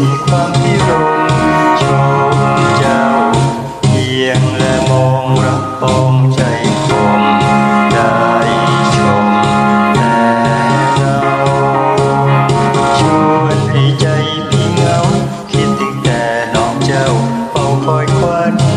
นความพิรมชมเจ้า เพียงและมองรับปองใจคมได้ชมแต่เราชวนให้ใจพี่เหงา คิดถึงแต่น้องเจ้าเฝ้าคอยควัน